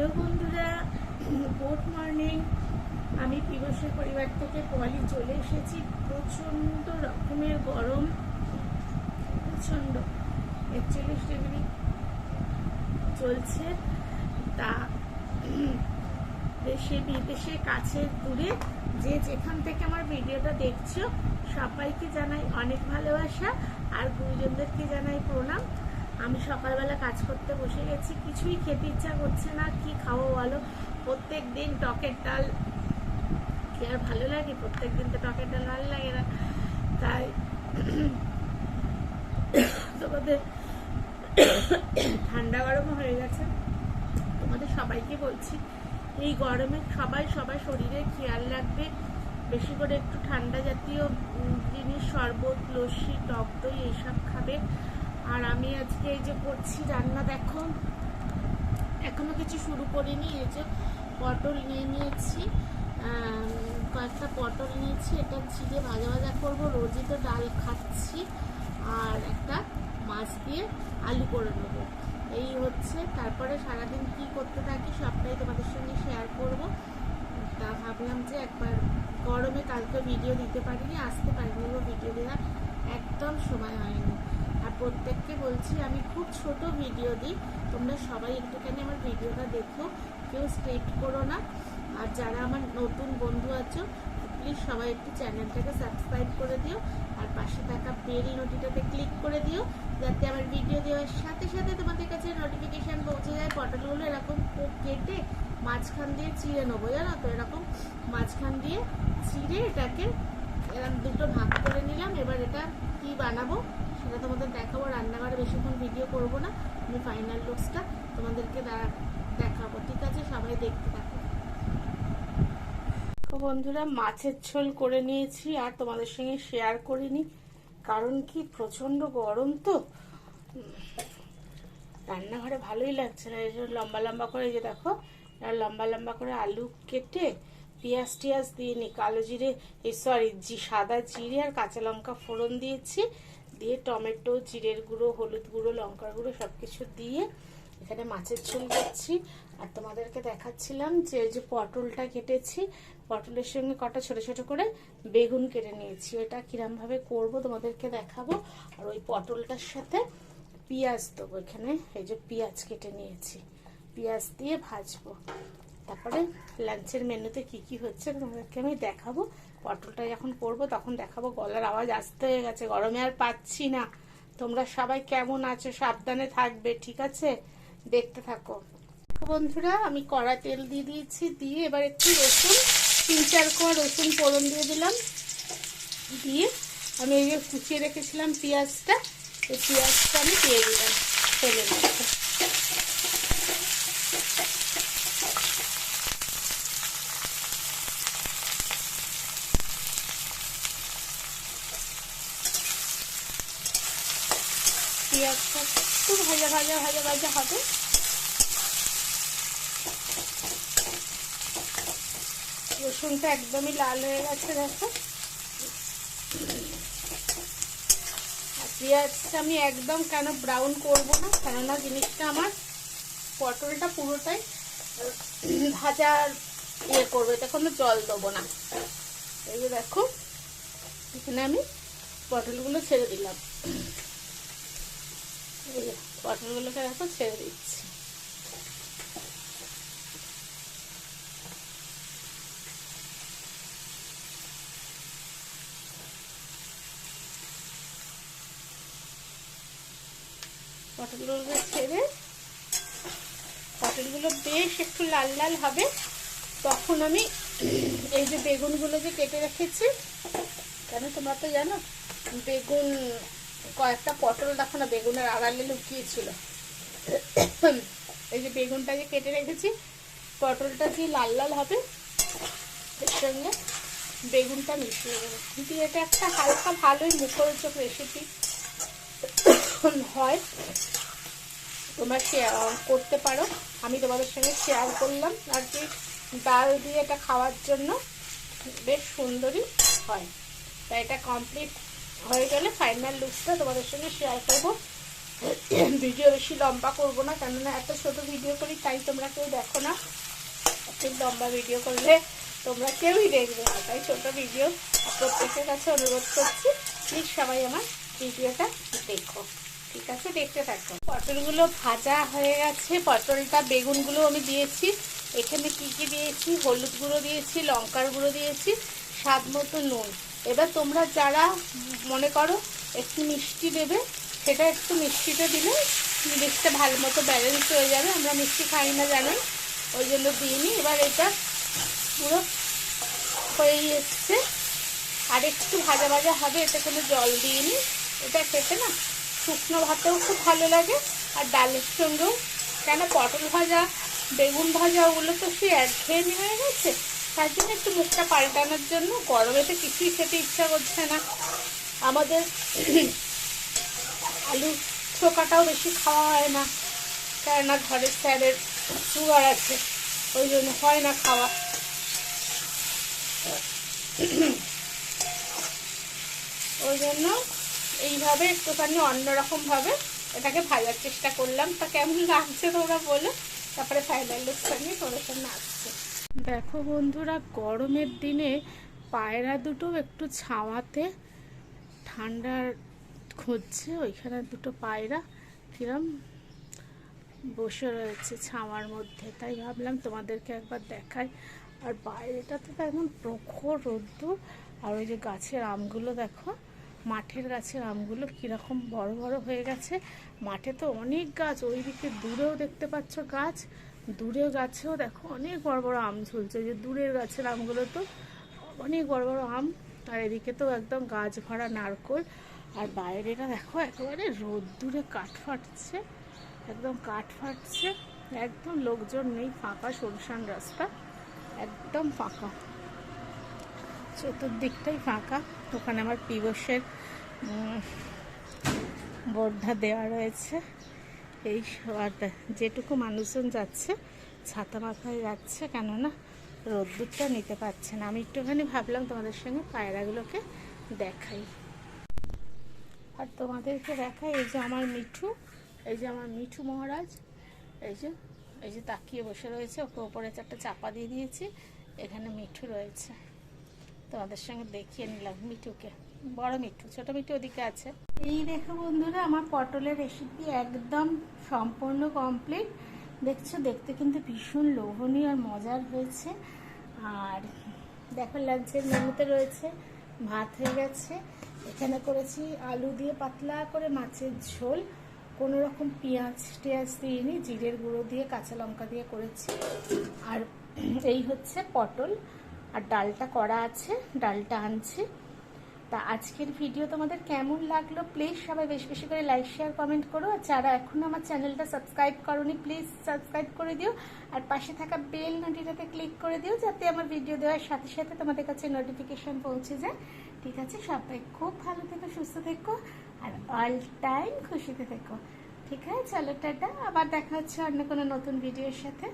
Hello বন্ধুরা, good morning. আমি পিবসের পরিবার থেকে পলি চলে এসেছি। প্রচণ্ড রকমের গরম, প্রচণ্ড। একচল্লিশ ডিগ্রি চলছে। তা, দেশে, বিদেশে কাছে দূরে যে যেখান থেকে আমার ভিডিওটা দেখছ, সবাইকে জানাই অনেক ভালোবাসা আর গুরুজনদেরকে জানাই প্রণাম। আমি সকালবেলা কাজ করতে বসে গেছি, কিছুই খেতে ইচ্ছা করছে না। কি খাব বলো? প্রত্যেক দিন টকের ডাল কি আর ভালো লাগে? প্রত্যেক দিন তো টকের ডাল ভালো লাগে না। তাই তোমাদের ঠান্ডা গরম হয়ে গেছে। তোমাদের সবাইকে বলছি, এই গরমে সবাই, সবার শরীরে খেয়াল রাখবে। বেশি করে একটু ঠান্ডা জাতীয় জিনিস, শরবত, লস্যি, টক দই, এইসব খাবে। আর আমি আজকে এই যে করছি রান্না, দেখো, এখনও কিছু শুরু করিনি, এই যে পটল নিয়ে নিয়েছি কয়েকটা পটল নিয়েছি, এটা ছিঁড়ে ভাজা ভাজা করব, রোজই তো ডাল খাচ্ছি, আর একটা মাছ দিয়ে আলু করে নেব। এই হচ্ছে, তারপরে সারাদিন কি করতে থাকি সবটাই তোমাদের সঙ্গে শেয়ার করব। তা ভাবলাম যে একবার গরমে কালকে ভিডিও দিতে পারিনি আসতে পারিনি ভিডিও দেওয়ার, একদম সময় হয়নি। প্রত্যেককে বলছি, আমি খুব ছোট ভিডিও দিই। তোমরা সবাই একটুখানি আমার ভিডিওটা দেখো। কেউ স্টেট করো না। আর যারা আমার নতুন বন্ধু আছো প্লিজ সবাই একটু চ্যানেলটাকে সাবস্ক্রাইব করে দিও। আর পাশে থাকা বেল নোটিটাতে ক্লিক করে দিও, যাতে আমার ভিডিও দেওয়ার সাথে সাথে তোমাদের কাছে নোটিফিকেশান পৌঁছে যায়। পটলগুলো এরকম কেটে মাঝখান দিয়ে চিড়ে নেব, জানো তো? এরকম মাঝখান দিয়ে চিড়ে এটাকে এরকম দুটো ভাগ করে নিলাম। এবার এটা কি বানাবো? সেটা তোমাদের দেখাবো রান্নাঘরে বেশিক্ষণ ভিডিও করব না। আমি ফাইনাল লুকসটা তোমাদেরকে দেখাবো, ঠিক আছে? সবাই দেখতে থাকো। বন্ধুরা, মাছের ঝোল করে নিয়েছি, আর তোমাদের সঙ্গে শেয়ার করিনি। কারণ কি? প্রচণ্ড গরম তো। রান্নাঘরে ভালোই লাগছে না, এই জন্য লম্বা লম্বা করে যে দেখো লম্বা লম্বা করে আলু কেটে পেঁয়াজ টিয়াজ দিয়ে নি কালো জিরে সরি জি, সাদা জিরে আর কাঁচা লঙ্কা ফোড়ন দিয়েছি। দিয়ে টমেটো, জিরের গুঁড়ো, হলুদ গুঁড়ো, লঙ্কার গুঁড়ো সব কিছু দিয়ে এখানে মাছের ঝোল করছি। আর তোমাদেরকে দেখাচ্ছিলাম যে যে পটলটা কেটেছি, পটলের সঙ্গে কটা ছোট ছোট করে বেগুন কেটে নিয়েছি। ওটা কিরম ভাবে করব তোমাদেরকে দেখাবো। আর ওই পটলটার সাথে পেঁয়াজ দেবো এখানে। এই যে পেঁয়াজ কেটে নিয়েছি। পেঁয়াজ দিয়ে ভাজবো। তারপরে লাঞ্চের মেনুতে কি কি হচ্ছে তোমাদেরকে আমি দেখাবো। পটলটা যখন করব তখন দেখাবো, গলার আওয়াজ আসতে হয়ে গেছে, গরমে আর পাচ্ছি না। তোমরা সবাই কেমন আছো? সাবধানে থাকবে, ঠিক আছে? দেখতে থাকো। বন্ধুরা, আমি কড়া তেল দিয়ে দিয়েছি, দিয়ে এবার একটু রসুন, তিন চার কোয়া রসুন ফোড়ন দিয়ে দিলাম। দিয়ে আমি এই যে কুচিয়ে রেখেছিলাম পেঁয়াজটা, এই পেঁয়াজটা আমি দিয়ে দিলাম মধ্যে। পেঁয়াজটা একটু ভাজা ভাজা ভাজা ভাজা হবে। রসুনটা একদমই লাল হয়ে গেছে, দেখো। পেঁয়াজটা আমি একদম কেন ব্রাউন করব না, কেননা জিনিসটা আমার পটলটা পুরোটাই ভাজার ইয়ে করবে, এটা কোনো জল দেবো না। এই দেখো, এখানে আমি পটলগুলো ছেড়ে দিলাম। পটলগুলোকে দেখো ছেড়ে দিচ্ছি। পটলগুলোকে ছেড়ে পটলগুলো বেশ একটু লাল লাল হবে। তখন আমি এই যে বেগুনগুলো যে কেটে রেখেছি কেন তোমরা তো জানো, বেগুন কয়েকটা পটল দেখো না, বেগুনের আড়ালে লুকিয়েছিল। এই যে বেগুনটা যে কেটে রেখেছি, পটলটা যে লাল লাল হবে, এর সঙ্গে বেগুনটা মিশিয়ে দেবো দিয়ে এটা একটা হালকা ভালোই মুখরোচক রেসিপি হয়, তোমরা শেয়ার করতে পারো। আমি তোমাদের সঙ্গে শেয়ার করলাম, আর কি ডাল দিয়ে এটা খাওয়ার জন্য বেশ সুন্দরই হয়। তাই এটা কমপ্লিট হয়ে গেলে ফাইনাল লুকসটা তোমাদের সঙ্গে শেয়ার করব। ভিডিও বেশি লম্বা করব না, কেননা এত ছোট ভিডিও করি, তাই তোমরা কেউ দেখো না। এত লম্বা ভিডিও করলে তোমরা কেউই দেখবে না, তাই ছোট ভিডিও প্রত্যেকের কাছে অনুরোধ করছি প্লিজ সবাই আমার ভিডিওটা দেখো। ঠিক আছে, দেখতে থাকো। পটলগুলো ভাজা হয়ে গেছে, পটলটা, বেগুনগুলো আমি দিয়েছি। এখানে কী কী দিয়েছি? হলুদ গুঁড়ো দিয়েছি, লঙ্কার গুঁড়ো দিয়েছি, স্বাদ মতো নুন। এবার তোমরা যারা মনে করো একটু মিষ্টি দেবে, সেটা একটু মিষ্টিটা দিলে জিনিসটা ভালো মতো ব্যালেন্স হয়ে যাবে। আমরা মিষ্টি খাই না, জানেন? ওই জন্য দিইনি। এবার এটা পুরো হয়ে এসছে। আর একটু ভাজা ভাজা হবে, এতে কোনো জল দিইনি। এটা খেতে না শুকনো ভাতেও খুব ভালো লাগে। আর ডালের সঙ্গেও কেন পটল ভাজা, বেগুন ভাজা, ওগুলো তো সে একঘেয়েমি হয়ে গেছে। তার জন্য একটু মুখটা পাল্টানোর জন্য গরমে তো কিছুই খেতে ইচ্ছা করছে না। আমাদের আলু চোখাটাও বেশি খাওয়া হয় না, কেননা ঘরের স্যারের সুগার আছে, ওই জন্য হয় না খাওয়া। ওই জন্য এইভাবে একটুখানি অন্যরকমভাবে এটাকে ভাজার চেষ্টা করলাম। তা কেমন লাগছে তোমরা বলো? তারপরে ফাইনাল লুকটা নিয়ে তোমাদের সামনে আসছে। দেখো বন্ধুরা, গরমের দিনে পায়রা দুটো একটু ছাওয়াতে ঠান্ডার খুঁজছে, ওইখানে দুটো পায়রা কিরম বসে রয়েছে ছাওয়ার মধ্যে। তাই ভাবলাম তোমাদেরকে একবার দেখাই। আর বাইরেটাতে তো একদম প্রখর রোদ্দুর, আর ওই যে গাছের আমগুলো দেখো, মাঠের গাছের আমগুলো কীরকম বড় বড় হয়ে গেছে। মাঠে তো অনেক গাছ, ওইদিকে দূরেও দেখতে পাচ্ছ গাছ। দূরে গাছেও দেখো অনেক বড় বড় আম ঝুলছে যে দূরের গাছের আমগুলো তো অনেক বড় বড় আম। আর এদিকে তো একদম গাছ ভরা নারকোল। আর বাইরেটা দেখো একেবারে রোদ্দুরে কাঠ ফাটছে, একদম কাঠ ফাটছে। একদম লোকজন নেই, ফাঁকা শুনশান রাস্তা, একদম ফাঁকা। চতুর্দিকটাই ফাঁকা। ওখানে আমার পিবসের বর্ধা দেওয়া রয়েছে। এই আর যেটুকু মানুষজন যাচ্ছে, ছাতা মাথায় যাচ্ছে কেননা রোদ্দুরটা নিতে পারছে না। আমি একটুখানি ভাবলাম তোমাদের সঙ্গে পায়রাগুলোকে দেখাই। আর তোমাদেরকে দেখাই এই যে আমার মিঠু, এই যে আমার মিঠু মহারাজ, এই যে এই যে তাকিয়ে বসে রয়েছে, ওকে ওপরে একটা চাপা দিয়ে দিয়েছি, এখানে মিঠু রয়েছে। তোমাদের সঙ্গে দেখিয়ে নিলাম মিঠুকে। বড় মিঠু, ছোট মিঠু ওদিকে আছে। এই দেখো বন্ধুরা, আমার পটলের রেসিপি একদম সম্পূর্ণ কমপ্লিট দেখছ, দেখতে কিন্তু ভীষণ লোভনীয় আর মজার হয়েছে। আর দেখো লাঞ্চের মেনুতে রয়েছে, ভাত হয়ে গেছে। এখানে করেছি আলু দিয়ে পাতলা করে মাছের ঝোল। কোনো রকম পেঁয়াজ টেয়াজ দিইনি, জিরের গুঁড়ো দিয়ে, কাঁচা লঙ্কা দিয়ে করেছি। আর এই হচ্ছে পটল। আর ডালটা করা আছে, ডালটা আনছি। তা আজকের ভিডিও তোমাদের কেমন লাগল? প্লিজ সবাই বেশি বেশি করে লাইক শেয়ার কমেন্ট করো। আর যারা এখনও আমার চ্যানেলটা সাবস্ক্রাইব করনি প্লিজ সাবস্ক্রাইব করে দিও। আর পাশে থাকা বেল নোটিটাতে ক্লিক করে দিও, যাতে আমার ভিডিও দেওয়ার সাথে সাথে তোমাদের কাছে নোটিফিকেশন পৌঁছে যায়। ঠিক আছে? সবাই খুব ভালো থেকো, সুস্থ থেকো, আর অল টাইম খুশিতে থেকো। ঠিক আছে? চলো, টাটা। আবার দেখা হচ্ছে অন্য কোনো নতুন ভিডিওর সাথে।